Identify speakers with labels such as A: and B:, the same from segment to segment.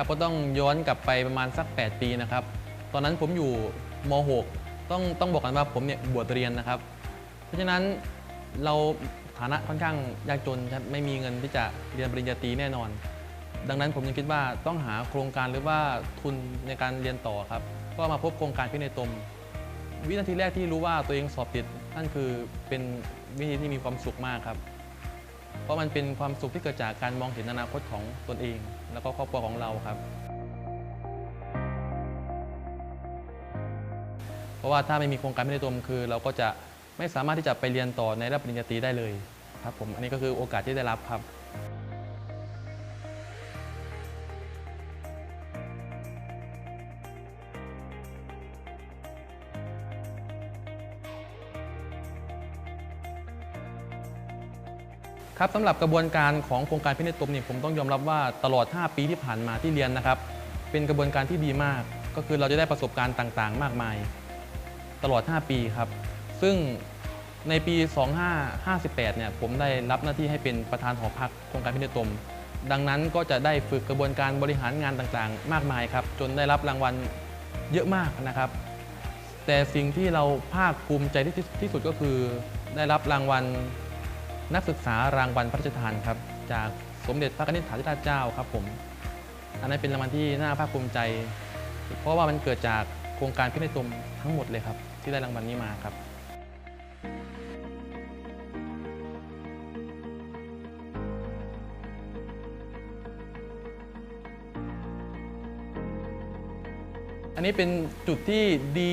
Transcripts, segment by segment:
A: ครับก็ต้องย้อนกลับไปประมาณสัก 8 ปีนะครับ ตอนนั้นผมอยู่ม .6 ต้องต้องบอกกันว่าผมเนี่ยบวชเรียนนะครับ เพราะฉะนั้นเราฐานะค่อนข้างยากจนครับไม่มีเงินที่จะเรียนปริญญาตรีแน่นอน ดังนั้นผมยังคิดว่าต้องหาโครงการหรือว่าทุนในการเรียนต่อครับ ก็มาพบโครงการพินัยตม วินาทีแรกที่รู้ว่าตัวเองสอบติดนั่นคือเป็นวิธีที่มีความสุขมากครับ เพราะมันเป็นความสุขที่เกิดจากการมองเห็นอนาคตของตนเอง แล้วก็ครอบครัวของเราครับ เพราะว่าถ้าไม่มีโครงการไม่ได้ตมคือ เราก็จะไม่สามารถที่จะไปเรียนต่อในระดับปริญญาตรีได้เลยครับผมอันนี้ก็คือโอกาสที่ได้รับครับ ครับสำหรับกระบวนการของโครงการพินิจตมนี่ผมต้องยอมรับว่าตลอด 5 ปีที่ผ่านมาที่เรียนนะครับ เป็นกระบวนการที่ดีมาก ก็คือเราจะได้ประสบการณ์ต่างๆ มากมาย ตลอด 5 ปีครับ ซึ่งในปี 2558 เนี่ยผมได้รับหน้าที่ให้เป็นประธานหอพักโครงการพินิจตม ดังนั้นก็จะได้ฝึกกระบวนการบริหารงานต่างๆ มากมายครับ จนได้รับรางวัลเยอะมากนะครับ แต่สิ่งที่เราภาคภูมิใจที่ที่สุดก็คือได้รับรางวัล นักศึกษารางวัลพระราชทานครับจากสมเด็จพระนิธิถาธิราชเจ้าครับผม อันนั้นเป็นรางวัลที่น่าภาคภูมิใจ เพราะว่ามันเกิดจากโครงการพินัยตมทั้งหมดเลยครับ ที่ได้รางวัลนี้มาครับอันนี้เป็นจุดที่ดี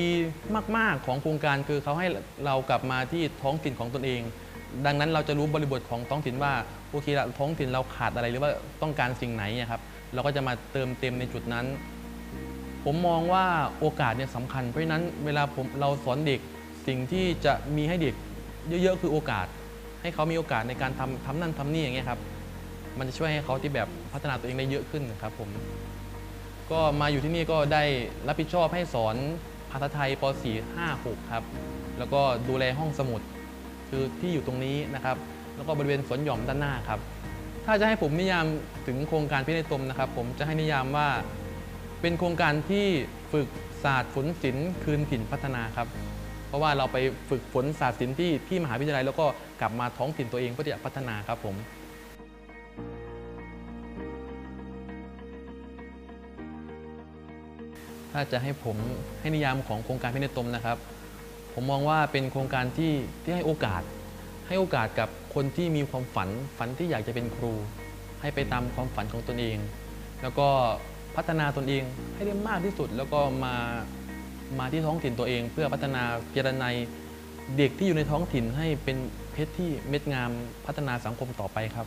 A: มาก ๆ ของโครงการคือเขาให้เรากลับมาที่ท้องถิ่นของตนเอง ดังนั้นเราจะรู้บริบทของท้องถิ่นว่าโอเคละท้องถิ่นเราขาดอะไรหรือว่าต้องการสิ่งไหนครับเราก็จะมาเติมเต็มในจุดนั้น ผมมองว่าโอกาสเนี่ยสำคัญ เพราะฉะนั้นเวลาผมเราสอนเด็กสิ่งที่จะมีให้เด็กเยอะๆคือโอกาส ให้เขามีโอกาสในการทำทำนั่นทำนี่อย่างเงี้ยครับมันจะช่วยให้เขาที่แบบพัฒนาตัวเองได้เยอะขึ้นครับผมก็มาอยู่ที่นี่ก็ได้รับผิดชอบให้สอนภาษาไทยป .4 5 6 ครับ แล้วก็ดูแลห้องสมุด คือที่อยู่ตรงนี้นะครับ แล้วก็บริเวณสวนหย่อมด้านหน้าครับ ถ้าจะให้ผมนิยามถึงโครงการพินัยตมนะครับ ผมจะให้นิยามว่า เป็นโครงการที่ฝึกศาสตร์ฝนศิลป์คืนถิ่นพัฒนาครับ เพราะว่าเราไปฝึกฝนศาสตร์ศิลป์ที่ที่มหาวิทยาลัยแล้วก็กลับมาท้องถิ่นตัวเองเพื่อที่จะพัฒนาครับผมถ้าจะให้ผมให้นิยามของโครงการพินัยตมนะครับ ผมมองว่าเป็นโครงการที่ที่ให้โอกาส ให้โอกาสกับคนที่มีความฝันฝันที่อยากจะเป็นครู ให้ไปตามความฝันของตนเอง แล้วก็พัฒนาตนเองให้ได้มากที่สุด แล้วก็มามาที่ท้องถิ่นตัวเอง เพื่อพัฒนาเจรนัยเด็กที่อยู่ในท้องถิ่นให้เป็นเพชรที่เม็ดงามพัฒนาสังคมต่อไปครับ